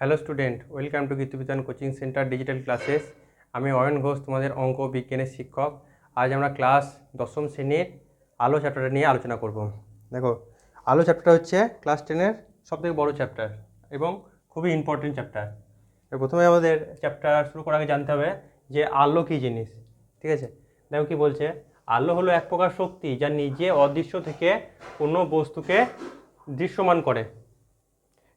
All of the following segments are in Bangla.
Hello student, welcome to Gitabitan coaching centre digital classes. আমি অয়ন ঘোষ, তোমাদের অঙ্ক বিজ্ঞানের শিক্ষক। আজ আমরা ক্লাস দশম শ্রেণির আলো চ্যাপ্টারটা নিয়ে আলোচনা করব। দেখো, আলো চ্যাপ্টারটা হচ্ছে ক্লাস টেনের সবথেকে বড় চ্যাপ্টার এবং খুবই ইম্পর্টেন্ট চ্যাপ্টার। প্রথমে আমাদের চ্যাপ্টার শুরু করার আগে জানতে হবে যে আলো কী জিনিস, ঠিক আছে? দেখো কি বলছে, আলো হলো এক প্রকার শক্তি যা নিজে অদৃশ্য থেকে কোনো বস্তুকে দৃশ্যমান করে,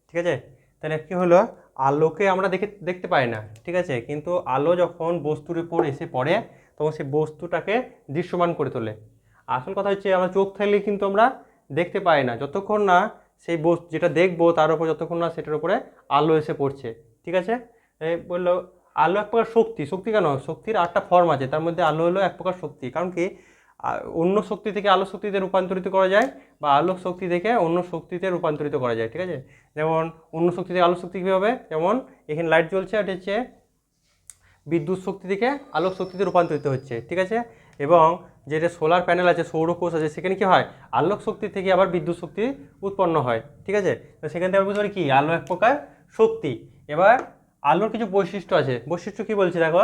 ঠিক আছে? তাহলে কি হলো? আলোকে আমরা দেখে, দেখতে পাই না, ঠিক আছে? কিন্তু আলো যখন বস্তুর উপর এসে পড়ে, তখন সেই বস্তুটাকে দৃশ্যমান করে তোলে। আসল কথা হচ্ছে, আমরা চোখ থাকলে কিন্তু আমরা দেখতে পাই না। যতক্ষণ না সেই বস্তু, যেটা দেখব তার উপর, যতক্ষণ না সেটার উপরে আলো এসে পড়ছে, ঠিক আছে? বলল, আলো এক প্রকার শক্তি। শক্তি কেন? শক্তির আটটা ফর্ম আছে। তার মধ্যে আলো হলো এক প্রকার শক্তি। কারণ কি? অন্য শক্তি থেকে আলো শক্তিতে রূপান্তরিত করা যায় বা আলো শক্তি থেকে অন্য শক্তিতে রূপান্তরিত করা যায়, ঠিক আছে? যেমন অন্য শক্তি থেকে আলো শক্তি কীভাবে যেমন এখানে লাইট জ্বলছে, এটা হচ্ছে বিদ্যুৎ শক্তি থেকে আলোক শক্তিতে রূপান্তরিত হচ্ছে, ঠিক আছে? এবং যেটা সোলার প্যানেল আছে, সৌরকোষ আছে, সেখানে কি হয়? আলোক শক্তি থেকে আবার বিদ্যুৎ শক্তি উৎপন্ন হয়, ঠিক আছে? তো সেখান থেকে বুঝতে পারি কি? আলো এক প্রকার শক্তি। এবার আলোর কিছু বৈশিষ্ট্য আছে। বৈশিষ্ট্য কি বলছে দেখো?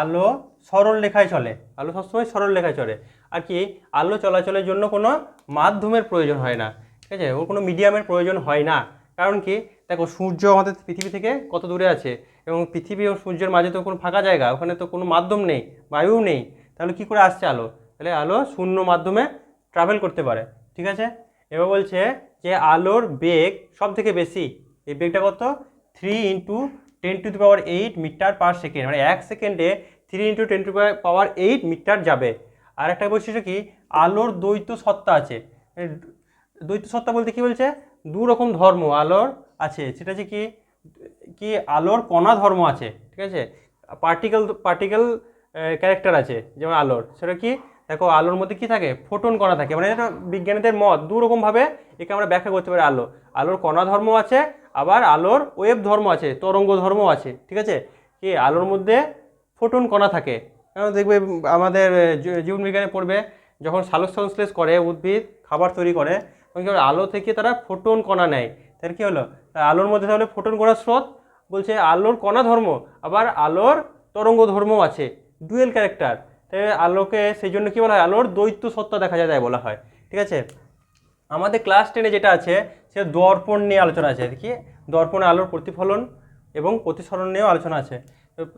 আলো সরল রেখায় চলে। আলো সবসময় সরল রেখায় চলে। আর কি আলো চলাচলের জন্য কোনো মাধ্যমের প্রয়োজন হয় না। ঠিক আছে? ওর কোনো মিডিয়ামের প্রয়োজন হয় না। কারণ কি? দেখো, সূর্য আমাদের পৃথিবী থেকে কত দূরে আছে? এবং পৃথিবী ও সূর্যের মাঝে তো কোনো ফাঁকা জায়গা, ওখানে তো কোনো মাধ্যম নেই বায়ু নেই। তাহলে কি করে আসছে আলো? তাহলে আলো শূন্য মাধ্যমে ট্রাভেল করতে পারে। ঠিক আছে? এবার বলছে যে আলোর বেগ সব থেকে বেশি। এই বেগটা কত? Three into ten to the power eight metre per second মানে এক সেকেন্ডে three into ten to power eight metre যাবে। আর একটা বৈশিষ্ট্য কি? আলোর দ্বৈত সত্তা আছে। দ্বৈত সত্তা বলতে কি বলছে? দু রকম ধর্ম আলোর আছে। সেটা হচ্ছে কি? কি আলোর কণা ধর্ম আছে, ঠিক আছে? পার্টিকেল পার্টিকেল ক্যারেক্টার আছে, যেমন আলোর। সেটা কি? দেখো, আলোর মধ্যে কি থাকে? ফোটন কণা থাকে। মানে এটা বিজ্ঞানীদের মত। দু রকমভাবে একে আমরা ব্যাখ্যা করতে পারি আলো। আলোর কণা ধর্ম আছে, আবার আলোর ওয়েব ধর্ম আছে, তরঙ্গ ধর্ম আছে, ঠিক আছে? কি? আলোর মধ্যে ফোটন কণা থাকে। কারণ দেখবে আমাদের জীবনবিজ্ঞানে পড়বে, যখন সালোক সংশ্লেষ করে, উদ্ভিদ, খাবার তৈরি করে, তখন আলো থেকে তারা ফোটন কণা নেয়। তার কী হলো? আলোর মধ্যে তাহলে ফোটন কণার স্রোত? বলছে আলোর কণা ধর্ম, আবার আলোর তরঙ্গ ধর্ম আছে, ডুয়েল ক্যারেক্টার। তাই আলোকে সেই জন্য কী বলা হয়? আলোর দ্বৈত সত্তা দেখা যায় তাই বলা হয়। ঠিক আছে? আমাদের ক্লাস টেনে যেটা আছে, সে দর্পণ নিয়ে আলোচনা আছে। কি দর্পণে আলোর প্রতিফলন এবং প্রতিসরণ নিয়েও আলোচনা আছে।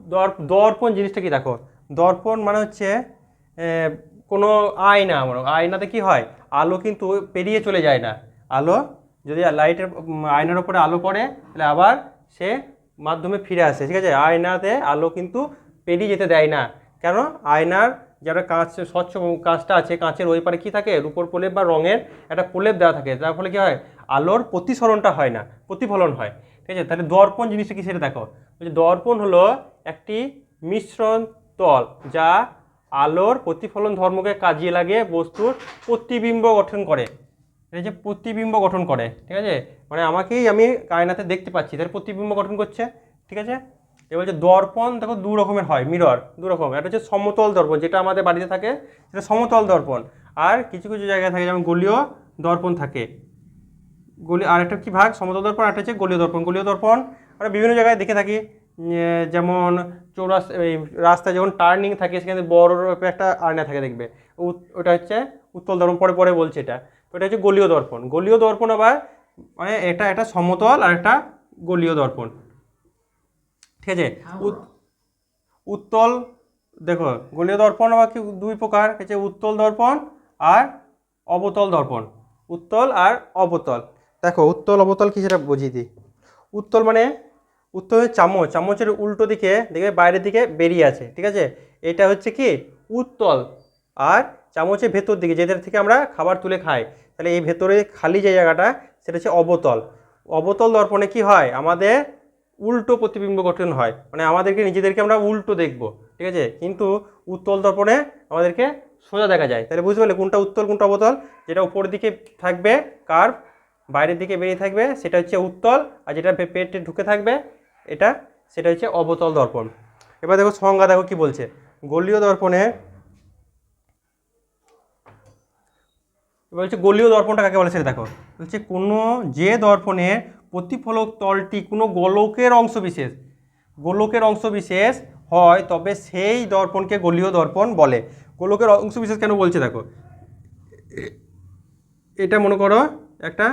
দর- দর্পণ জিনিসটা কি? দেখো দর্পণ মানে হচ্ছে কোনো আয়না আমার আয়নাতে কি হয়? আলো কিন্তু পেরিয়ে চলে যায় না। আলো যদি লাইটের আয়নার উপরে আলো পড়ে, তাহলে আবার সে মাধ্যমে ফিরে আসে, ঠিক আছে? আয়নাতে আলো কিন্তু পেরিয়ে যেতে দেয় না। কেন? আয়নার যারা কাঁচ, স্বচ্ছ কাঁচটা আছে, কাঁচের ওই পারে কী থাকে? রূপর প্রলেপ বা রঙের একটা প্রলেপ দেওয়া থাকে। যার ফলে কী হয়? আলোর প্রতিসরণটা হয় না, প্রতিফলন হয়, ঠিক আছে? তাহলে দর্পণ জিনিসটা কি সেটা দেখো। দর্পণ হলো একটি মিশ্রণ তল, যা আলোর প্রতিফলন ধর্মকে কাজে লাগিয়ে বস্তুর প্রতিবিম্ব গঠন করে। এটা যে প্রতিবিম্ব গঠন করে, ঠিক আছে? মানে আমাকেই আমি আয়নাতে দেখতে পাচ্ছি। তার প্রতিবিম্ব গঠন করছে, ঠিক আছে? এবার হচ্ছে দর্পণ দেখো দু রকমের হয়, মিরর, দু রকম। একটা হচ্ছে সমতল দর্পণ, যেটা আমাদের বাড়িতে থাকে, সেটা সমতল দর্পণ। আর কিছু কিছু জায়গায় থাকে, যেমন গলীয় দর্পণ থাকে। গলি আর একটা কি ভাগ? সমতল দর্পণ একটা হচ্ছে গলীয় দর্পণ। গলীয় দর্পণ আমরা বিভিন্ন জায়গায় দেখে থাকি। যেমন চৌরাস এই রাস্তায় যখন টার্নিং থাকে সেখানে বড় একটা আয়না থাকে দেখবে। ওটা হচ্ছে উত্তল দর্পণ পরে পরে বলছে এটা। তো এটা হচ্ছে গলীয় দর্পণ। গলীয় দর্পণ আবার মানে এটা একটা সমতল আর একটা গলীয় দর্পণ। ঠিক আছে? উত- উত্তল দেখো গলীয় দর্পণ আবার কি দুই প্রকার? হচ্ছে উত্তল দর্পণ আর অবতল দর্পণ। উত্তল আর অবতল। দেখো উত্তল অবতল কি সেটা বুঝিয়ে দিই। উত্তল মানে উত্তল হচ্ছে চামচ। চামচের উল্টো দিকে, দেখবে বাইরের দিকে বেরিয়ে আছে, ঠিক আছে? এটা হচ্ছে কি? উত্তল। আর চামচের ভেতর দিকে যেদের থেকে আমরা খাবার তুলে খাই, তাহলে এই ভেতরে খালি যে জায়গাটা, সেটা হচ্ছে অবতল। অবতল দর্পণে কি হয়? আমাদের উল্টো প্রতিবিম্ব গঠন হয়। মানে আমাদেরকে, নিজেদেরকে আমরা উল্টো দেখব, ঠিক আছে? কিন্তু উত্তল দর্পণে আমাদেরকে সোজা দেখা যায়। তাহলে বুঝতে পারলে কোনটা উত্তল, কোনটা অবতল? যেটা উপরের দিকে থাকবে কার্ভ বাইরের দিকে বেরিয়ে থাকবে, সেটা হচ্ছে উত্তল, আর যেটা পেটে ঢুকে থাকবে এটা, সেটা হচ্ছে অবতল দর্পণ। এবার দেখো সংজ্ঞা দেখো কি বলছে। গলীয় দর্পণে, এবার হচ্ছে গলীয় দর্পণটা কাকে বলে সেটা দেখো। বলছে কোনো যে দর্পণে প্রতিফলক তলটি কোনো গোলকের অংশ বিশেষ গোলকের অংশ বিশেষ হয়, তবে সেই দর্পণকে গোলীয় দর্পণ বলে। গোলকের অংশ বিশেষ কেন বলছে দেখো? এটা মনে করো একটা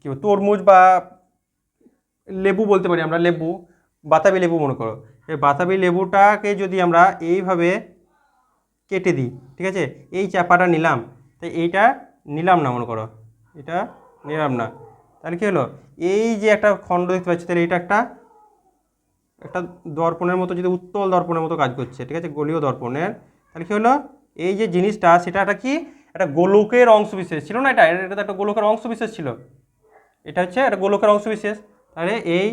কি তরমুজ বা লেবু বলতে পারি আমরা, লেবু, বাতাবি লেবু মনে করো। এই বাতাবি লেবুটাকে যদি আমরা এইভাবে কেটে দিই, ঠিক আছে? এই চাপাটা নিলাম, তো এইটা নিলাম না মনে করো, এটা নিলাম না। তাহলে কী হলো? এই যে একটা খণ্ড দেখতে পাচ্ছি, তাহলে এটা একটা একটা দর্পণের মতো, যদি উত্তল দর্পণের মতো কাজ করছে, ঠিক আছে? গোলীয় দর্পণের। তাহলে কী হলো? এই যে জিনিসটা, সেটা একটা কি? একটা গোলকের অংশবিশেষ, ছিল না এটা? এটা একটা গোলকের অংশবিশেষ ছিল। এটা হচ্ছে একটা গোলকের অংশ বিশেষ তাহলে এই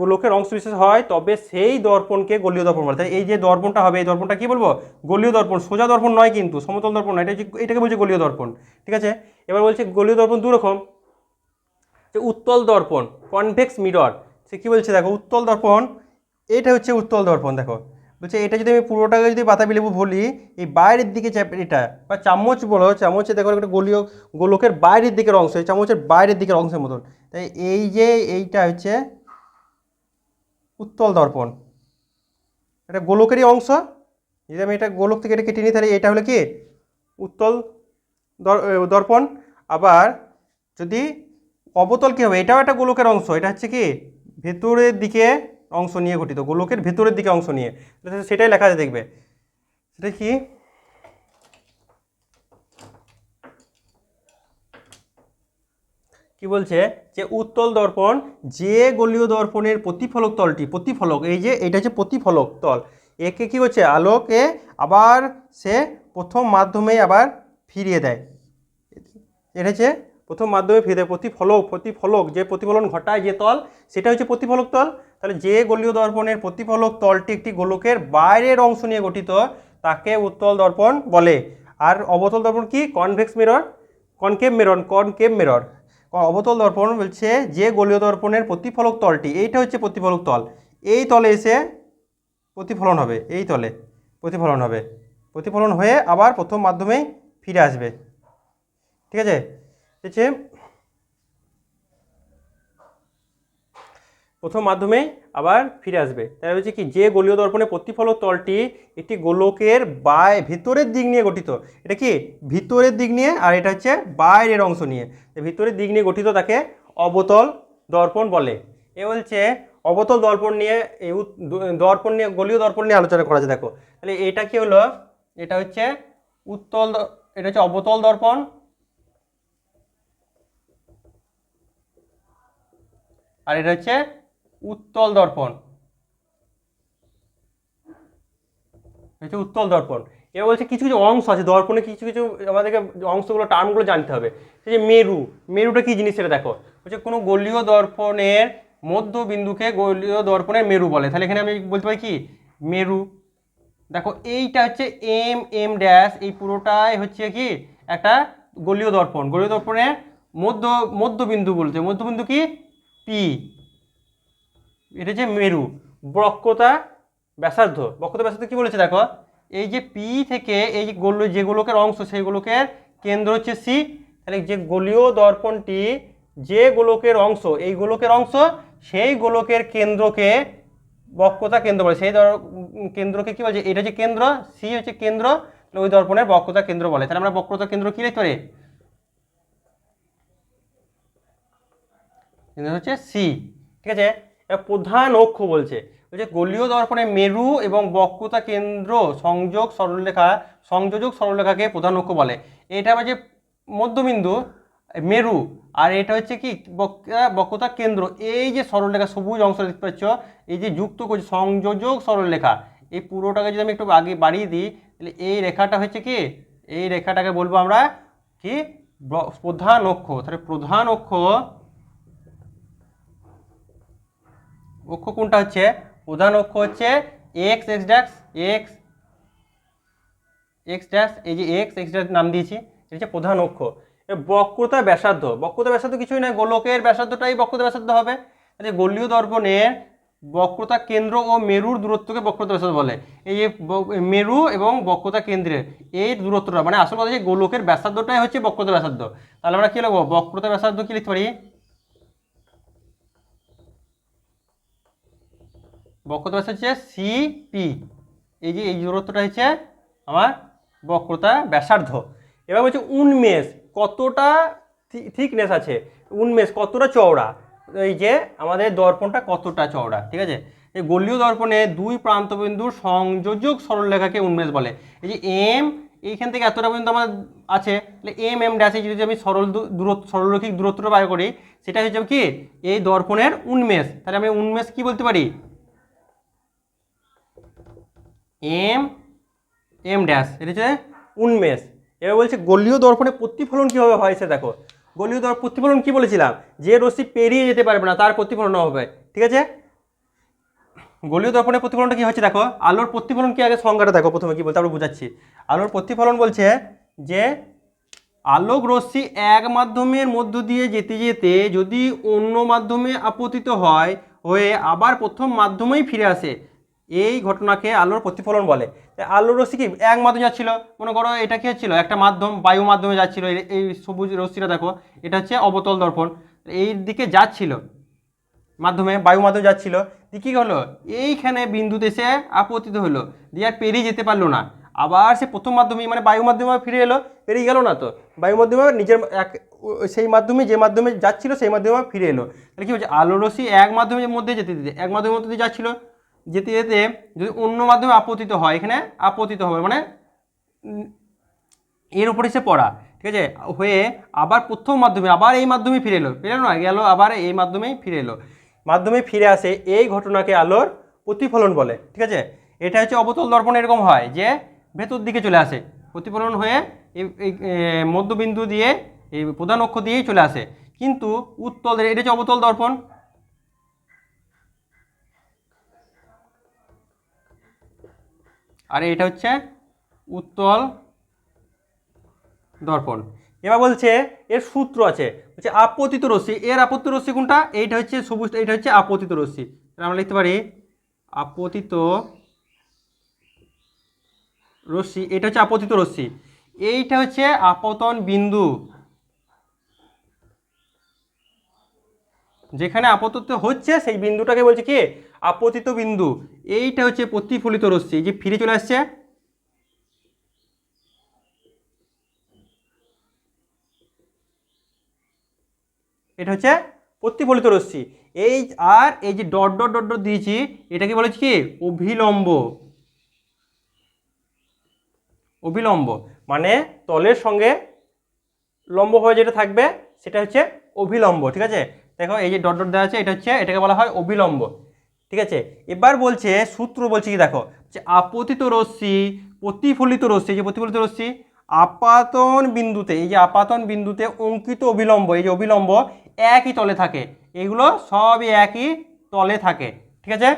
গোলকের অংশ বিশেষ হয়, তবে সেই দর্পণকে গোলীয় দর্পণ বলে। তাই এই যে দর্পণটা হবে, এই দর্পণটা কি বলব? গোলীয় দর্পণ, সোজা দর্পণ নয় কিন্তু, সমতল দর্পণ নয়, এটা এটাকে বলছে গোলীয় দর্পণ, ঠিক আছে? এবার বলছে গোলীয় দর্পণ দুরকম, যে উত্তল দর্পণ, কনভেক্স মিরর, সে কী বলছে দেখো? উত্তল দর্পণ, এটা হচ্ছে উত্তল দর্পণ, দেখো। বলছে, এটা যদি আমি পুরোটাকে যদি বাতাবি লেবু বলি, এই বাইরের দিকে এটা, বা চামচ বলো, চামচে দেখো একটা গোলীয়, গোলকের বাইরের দিকের অংশ, এই চামচের বাইরের দিকের অংশের মতন। তাই এই যে এইটা হচ্ছে উত্তল দর্পণ। এটা গোলকেরই অংশ। যদি আমি এটা গোলক থেকে এটা কেটে নিই, তাহলে এটা হলো কি? উত্তল দর- দর্পণ। আবার যদি অবতল কী হবে? এটাও একটা গোলকের অংশ। এটা হচ্ছে কি? ভেতরের দিকে অংশ নিয়ে গঠিত, গোলকের ভেতরের দিকে অংশ নিয়ে। সেটাই লেখা আছে, দেখবে। সেটা কি? কি বলছে? যে উত্তল দর্পণ, যে গোলীয় দর্পণের প্রতিফলক তলটি, প্রতিফলক, এই যে, এটা হচ্ছে প্রতিফলক তল। একে কি হচ্ছে আলোকে আবার সে প্রথম মাধ্যমে আবার ফিরিয়ে দেয়। এটা হচ্ছে প্রথম মাধ্যমে ফিরে দেয়, প্রতিফলক প্রতিফলক, যে প্রতিফলন ঘটায় যে তল, সেটা হচ্ছে প্রতিফলক তল। তাহলে যে গোলীয় দর্পণের প্রতিফলক তলটি একটি গোলকের বাইরের অংশ নিয়ে গঠিত, তাকে উত্তল দর্পণ বলে। আর অবতল দর্পণ কি? Convex mirror, concave mirror concave mirror. অবতল দর্পণ বলছে যে গোলীয় দর্পণের প্রতিফলক তলটি, এইটা হচ্ছে প্রতিফলক তল। এই তলে এসে প্রতিফলন হবে, এই তলে প্রতিফলন হবে। প্রতিফলন হয়ে আবার প্রথম মাধ্যমেই ফিরে আসবে। ঠিক আছে? হচ্ছে প্রথম মাধ্যমেই আবার ফিরে আসবে। তাই হচ্ছে কি, যে গোলীয় দর্পণের প্রতিফলক তলটি একটি গোলকের বায় ভিতরের দিক নিয়ে গঠিত। এটা কি? ভিতরের দিক নিয়ে আর এটা হচ্ছে বাইরের অংশ নিয়ে। ভিতরের দিক নিয়ে গঠিত তাকে অবতল দর্পণ বলে। এ বলছে অবতল দর্পণ নিয়ে দর্পণ নিয়ে, গোলীয় দর্পণ নিয়ে আলোচনা করা যায় দেখো। তাহলে এটা কি হলো? এটা হচ্ছে উত্তল এটা হচ্ছে অবতল দর্পণ। আর এটা হচ্ছে উত্তল দর্পণ। হচ্ছে উত্তল দর্পণ। এবার বলছে কিছু কিছু অংশ আছে, দর্পণে কিছু কিছু আমাদেরকে অংশগুলো, টার্মগুলো জানতে হবে। সেই যে মেরু, মেরুটা কি জিনিস সেটা দেখো। বলছে কোনো গোলীয় দর্পণের মধ্যবিন্দুকে গোলীয় দর্পণের মেরু বলে। তাহলে এখানে আমি বলতে পারি কি? মেরু। দেখো, এইটা হচ্ছে এম এম ড্যাশ এই পুরোটাই হচ্ছে কি? একটা গোলীয় দর্পণ। গোলীয় দর্পণের মধ্য, মধ্যবিন্দু বলছে। মধ্যবিন্দু কি? পি এটা হচ্ছে মেরু, বক্রতা ব্যাসার্ধ। বক্রতা ব্যাসার্ধ কি বলেছে দেখো? এই যে পি থেকে এই যে গোল যে গোলকের অংশ সেই গোলকের কেন্দ্র হচ্ছে সি তাহলে যে গোলীয় দর্পণটি যে গোলকের অংশ এই গোলকের অংশ সেই গোলকের কেন্দ্রকে বক্রতা কেন্দ্র বলে। সেই দর- কেন্দ্রকে কি বলছে? এটা যে কেন্দ্র সি হচ্ছে কেন্দ্র ওই দর্পণের বক্রতা কেন্দ্র বলে। তাহলে আমরা বক্রতা কেন্দ্র কি লিখতে পারি? হচ্ছে সি ঠিক আছে? প্রধান অক্ষ বলছে। বলছে গোলীয় দর্পণে মেরু এবং বক্রতা কেন্দ্র সংযোগ সরলরেখা, সংযোজক সরলরেখাকে প্রধান অক্ষ বলে। এটা হচ্ছে মধ্যবিন্দু, মেরু। আর এটা হচ্ছে কি? বক্রতা কেন্দ্র। এই যে সরলরেখা, সবুজ অংশ দেখতে পাচ্ছ, এই যে যুক্ত করছে সংযোজক সরলরেখা, এই পুরোটাকে যদি আমি একটু আগে বাড়িয়ে দিই, তাহলে এই রেখাটা হচ্ছে কি? এই রেখাটাকে বলব আমরা কি? প্রধান অক্ষ তাহলে প্রধান অক্ষ অক্ষ কোনটা হচ্ছে? প্রধান অক্ষ হচ্ছে X X dash X X dash এই যে এক্স এক্স ড্যাশ নাম দিয়েছি, এটা হচ্ছে প্রধান অক্ষ। বক্রতা ব্যাসার্ধ বক্রতা ব্যাসার্ধ কিছুই নয়, গোলকের ব্যাসার্ধটাই বক্রতা ব্যাসার্ধ হবে। তাহলে গোলীয় দর্পণের বক্রতা কেন্দ্র ও মেরুর দূরত্বকে বক্রতা ব্যাসার্ধ বলে। এই যে মেরু এবং বক্রতা কেন্দ্রের এই দূরত্বটা মানে আসল কথা যে গোলকের ব্যাসার্ধটাই হচ্ছে বক্রতা ব্যাসার্ধ। তাহলে আমরা কি লিখব? বক্রতা ব্যাসার্ধ কি লিখতে পারি? বক্রতা হচ্ছে সিপি এই যে এই দূরত্বটা হচ্ছে আমার বক্রতা ব্যাসার্ধ। এবার বলছে উন্মেষ, কতটা থিকনেস আছে? উন্মেষ, কতটা চওড়া? এই যে আমাদের দর্পণটা কতটা চওড়া, ঠিক আছে? এই গলীয় দর্পণে দুই প্রান্তবিন্দুর সংযোজক সরলরেখাকে উন্মেষ বলে। এই যে এম এইখান থেকে এতটা পর্যন্ত আমার আছে। তাহলে এম এম ড্যাশে যদি আমি সরল দূরত্ব, সরলরৈখিক দূরত্বটা বার করি, সেটা হচ্ছে কি? এই দর্পণের উন্মেষ। তাহলে আমি উন্মেষ কি বলতে পারি? এম এম ড্যাশ এটা হচ্ছে উন্মেষ। এবার বলছে গলীয় দর্পণে প্রতিফলন কীভাবে হয় সে দেখো। গলীয় দর্প প্রতিফলন কি বলেছিলাম? যে রশ্মি পেরিয়ে যেতে পারবে না, তার প্রতিফলন হবে। ঠিক আছে? গলীয় দর্পণের প্রতিফলনটা কি হচ্ছে দেখো? আলোর প্রতিফলন কি আগে সংজ্ঞাটা দেখো প্রথমে, কি বলতে আমরা বুঝাচ্ছি। আলোর প্রতিফলন বলছে যে আলোক রশ্মি এক মাধ্যমের মধ্য দিয়ে যেতে যেতে যদি অন্য মাধ্যমে আপতিত হয়, হয়ে আবার প্রথম মাধ্যমেই ফিরে আসে এই ঘটনাকে আলোর প্রতিফলন বলে। আলোর রশ্মি কি? এক মাধ্যমে যাচ্ছিল। মনে করো এটা কি হচ্ছিল? একটা মাধ্যম, বায়ু মাধ্যমে যাচ্ছিল। এই- সবুজ রশ্মিটা দেখো, এটা হচ্ছে অবতল দর্পণ। এই দিকে যাচ্ছিল, মাধ্যমে বায়ু মাধ্যমে যাচ্ছিল। কী হলো এইখানে বিন্দুতে সে আপতিত হলো। দিয়ে আর পেরিয়ে যেতে পারল না। আবার সে প্রথম মাধ্যমে মানে বায়ু মাধ্যমে ফিরে এলো, পেরিয়ে গেল না তো? বায়ু মাধ্যমে নিজের এক, সেই মাধ্যমে, যে মাধ্যমে যাচ্ছিল, সেই মাধ্যমে ফিরে এলো। তাহলে কী হচ্ছে? আলো রশ্মি এক মাধ্যমের মধ্যে যেতে যেতে এক মাধ্যমের মধ্যে যাচ্ছিল। যেতে যেতে যদি অন্য মাধ্যমে আপতিত হয় এখানে আপতিত হবে মানে এর উপরে সে পড়া ঠিক আছে? হয়ে আবার প্রথম মাধ্যমে আবার এই মাধ্যমে ফিরে এলো ফিরে না গেল আবার এই মাধ্যমেই ফিরে এলো। মাধ্যমে ফিরে আসে এই ঘটনাকে আলোর প্রতিফলন বলে ঠিক আছে? এটা হচ্ছে অবতল দর্পণ এরকম হয় যে ভেতর দিকে চলে আসে। প্রতিফলন হয়ে এই, মধ্যবিন্দু দিয়ে এই প্রধান অক্ষ দিয়েই চলে আসে। কিন্তু উত্তল এটা হচ্ছে অবতল দর্পণ আর এটা হচ্ছে উত্তল দর্পণ। এবার বলছে এর সূত্র আছে হচ্ছে আপতিত রশ্মি। এর আপতিত রশ্মি কোনটা? এইটা হচ্ছে সবুজ, এইটা হচ্ছে আপতিত রশ্মি। আমরা লিখতে পারি আপতিত রশ্মি, এটা হচ্ছে আপতিত রশ্মি। এইটা হচ্ছে আপতন বিন্দু। যেখানে আপতিত হচ্ছে, সেই বিন্দুটাকে বলছে কি? আপতিত বিন্দু। এইটা হচ্ছে প্রতিফলিত রশ্মি। এই যে ফিরে চলে আসছে। এটা হচ্ছে প্রতিফলিত রশ্মি। এই আর এই যে ডট ডট ডট ডট দিয়েছি, এটাকে বলেছি কি? অভিলম্ব। অভিলম্ব। মানে তলের সঙ্গে লম্বভাবে যেটা থাকবে, সেটা হচ্ছে অভিলম্ব, ঠিক আছে? দেখো এই যে ডট ডট দেওয়া আছে, এটা হচ্ছে, এটাকে বলা হয় অভিলম্ব। ঠিক আছে? এবার বলছে, সূত্র বলছে কি দেখো, যে আপতিত রশ্মি, প্রতিফলিত রশ্মি যে প্রতিফলিত রশ্মি, আপাতন বিন্দুতে, এই যে আপাতন বিন্দুতে অঙ্কিত অবিলম্ব, এই যে অবিলম্ব একই তলে থাকে, এগুলো সবই একই তলে থাকে, ঠিক আছে?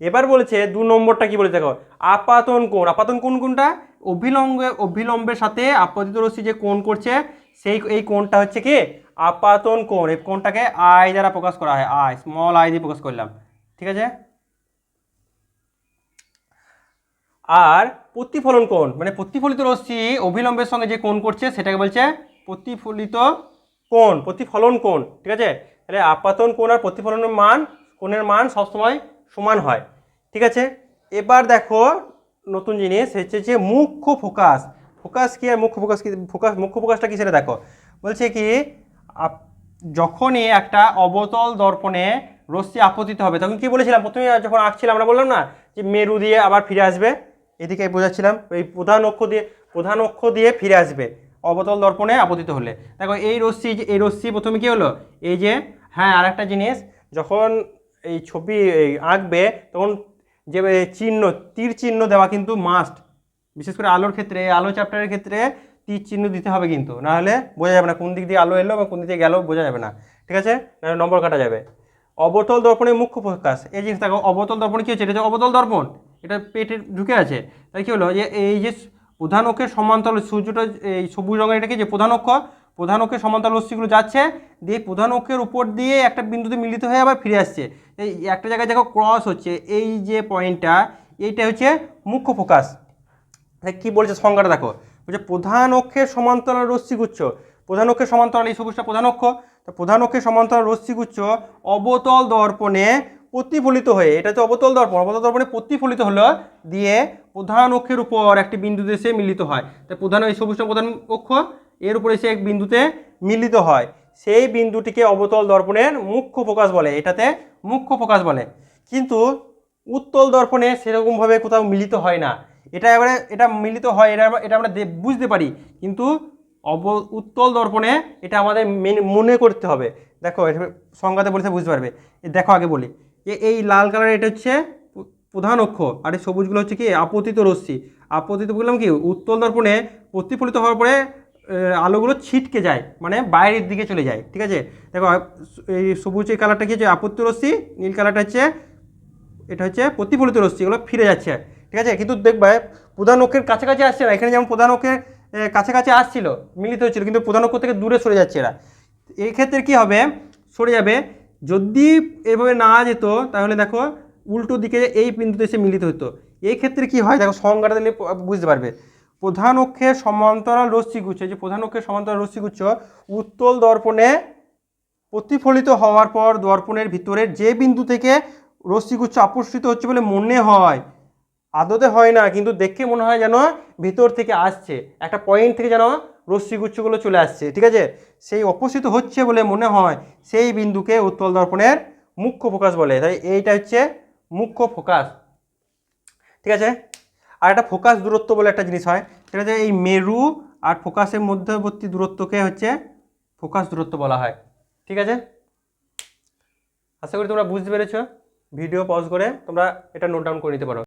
এবার বলেছে, দু নম্বরটা কি বলে দেখো, আপাতন কোণ আপাতন কোণ কোনটা? অভিলম্বে, অভিলম্বের সাথে আপতিত রশ্মি যে কোণ করছে, সেই এই কোণটা হচ্ছে কি? আপাতন কোণ, এই কোণটাকে আয় দ্বারা প্রকাশ করা হয় আয় স্মল আয় দিয়ে প্রকাশ করলাম। ঠিক আছে? আর প্রতিফলন কোণ মানে প্রতিফলিত রশ্মি অভিলম্বের সঙ্গে যে কোণ করছে সেটাকে বলছে প্রতিফলিত কোণ, প্রতিফলন কোণ, ঠিক আছে? তাহলে আপাতন কোণ আর প্রতিফলনের মান, কোণের মান সবসময় সমান হয়, ঠিক আছে? এবার দেখো নতুন জিনিস, হচ্ছে যে মুখ্য ফোকাস ফোকাস কি আর মুখ্য ফোকাস কি? ফোকাস মুখ্য ফোকাসটা কী সেটা দেখো, বলছে কি যখনই একটা অবতল দর্পণে রশ্মি আপতিত হবে। তখন কি বলেছিলাম? প্রথমে যখন আঁকছিলাম আমরা বললাম না যে মেরু দিয়ে আবার ফিরে আসবে? এদিকে বোঝাচ্ছিলাম, এই প্রধান অক্ষ দিয়ে, প্রধান অক্ষ দিয়ে ফিরে আসবে অবতল দর্পণে আপতিত হলে। দেখো, এই রশ্মি যে- এই রশ্মি প্রথমে কী হলো? এই যে হ্যাঁ আর একটা জিনিস, যখন এই ছবি আঁকবে, তখন যে চিহ্ন, তীর চিহ্ন দেওয়া কিন্তু মাস্ট বিশেষ করে আলোর ক্ষেত্রে, আলো চ্যাপ্টারের ক্ষেত্রে তীর চিহ্ন দিতে হবে কিন্তু। না হলে বোঝা যাবে না কোন দিক দিয়ে আলো এলো বা কোন দিক দিয়ে গেল, বোঝা যাবে না। ঠিক আছে? নাহলে নম্বর কাটা যাবে। অবতল দর্পণের মুখ্য প্রকাশ। এই জিনিস দেখো, অবতল দর্পণ কী হচ্ছে? এটা হচ্ছে অবতল দর্পণ। এটা পেটে ঢুকে আছে। তাই কী হলো? যে এই যে প্রধান অক্ষের সমান্তরাল সূর্যটা, এই সবুজ রঙের এটাকে যে প্রধান অক্ষ, প্রধান অক্ষের সমান্তরাল রশ্মিগুলো যাচ্ছে, দিয়ে প্রধান অক্ষের উপর দিয়ে একটা বিন্দুতে মিলিত হয়ে আবার ফিরে আসছে। এই একটা জায়গায় দেখো ক্রস হচ্ছে। এই যে পয়েন্টটা এইটা হচ্ছে মুখ্য ফোকাস কি বলছে সংজ্ঞাটা দেখো? বলছে প্রধান অক্ষের সমান্তরাল রশ্মিগুচ্ছ প্রধান অক্ষের সমান্তরাল এই সবুজটা প্রধান অক্ষ। তো প্রধান অক্ষের সমান্তরাল রশ্মিগুচ্ছ অবতল দর্পণে প্রতিফলিত হয়ে, এটা হচ্ছে অবতল দর্পণ, অবতল দর্পণে প্রতিফলিত হলো দিয়ে প্রধান অক্ষের উপর একটি বিন্দুতে এসে মিলিত হয়। তাই প্রধান এই সবুজ প্রধান অক্ষ, এর উপরে এসে এক বিন্দুতে মিলিত হয়। সেই বিন্দুটিকে অবতল দর্পণের মুখ্য ফোকাস বলে, এটাতে মুখ্য ফোকাস বলে। কিন্তু উত্তল দর্পণে সেরকমভাবে কোথাও মিলিত হয় না। এটা এবারে, এটা মিলিত হয়, এটা এটা আমরা বুঝতে পারি। কিন্তু অব, উত্তল দর্পণে এটা আমাদের মেন- করতে হবে। দেখো সংজ্ঞাতে বলতে বুঝতে পারবে। দেখো, আগে বলি। যে এই লাল কালার এটা হচ্ছে প্রধান অক্ষ আর এই সবুজগুলো হচ্ছে কি, আপতিত রশ্মি। আপতিত বললাম কি, উত্তল দর্পণে প্রতিফলিত হওয়ার পরে আলোগুলো ছিটকে যায় মানে বাইরের দিকে চলে যায়, ঠিক আছে? দেখো এই সবুজ এই কালারটা কি হচ্ছে, আপত্তি রশ্মি, নীল কালারটা হচ্ছে, এটা হচ্ছে প্রতিফলিত রশ্মি, এগুলো ফিরে যাচ্ছে, ঠিক আছে? কিন্তু দেখবে, প্রধান অক্ষের কাছাকাছি আসছে না, এখানে যেমন প্রধান অক্ষের কাছাকাছি আসছিল, মিলিত হচ্ছিল কিন্তু প্রধান অক্ষ থেকে দূরে সরে যাচ্ছে এরা। এই ক্ষেত্রে কি হবে? সরে যাবে। যদি এভাবে না যেত, তাহলে দেখো, উল্টো দিকে এই বিন্দুতে এসে মিলিত হতো। এই ক্ষেত্রে কি হয়? দেখো, সংজ্ঞাটা দিলে বুঝতে পারবে। প্রধান অক্ষের সমান্তরাল রশ্মিগুচ্ছ যে প্রধান অক্ষের সমান্তরাল রশ্মিগুচ্ছ, উত্তল দর্পণে প্রতিফলিত হওয়ার পর দর্পণের ভিতরের যে বিন্দু থেকে রশ্মিগুচ্ছ আকর্ষিত হচ্ছে বলে মনে হয় আদতে হয় না, কিন্তু দেখে মনে হয় যেন ভিতর থেকে আসছে। একটা পয়েন্ট থেকে যেন রশ্মিগুচ্ছগুলো চলে আসছে, ঠিক আছে? সেই অপসিত হচ্ছে বলে মনে হয়, সেই বিন্দুকে উত্তল দর্পণের মুখ্য ফোকাস বলে। তাই এইটা হচ্ছে মুখ্য ফোকাস, ঠিক আছে? আর একটা ফোকাস দূরত্ব বলে একটা জিনিস হয়, সেটা হচ্ছে এই মেরু আর ফোকাসের মধ্যবর্তী দূরত্বকে হচ্ছে ফোকাস দূরত্ব বলা হয়, ঠিক আছে? আশা করি তোমরা বুঝতে পেরেছ। ভিডিও পজ করে তোমরা এটা নোট ডাউন করে নিতে পারো।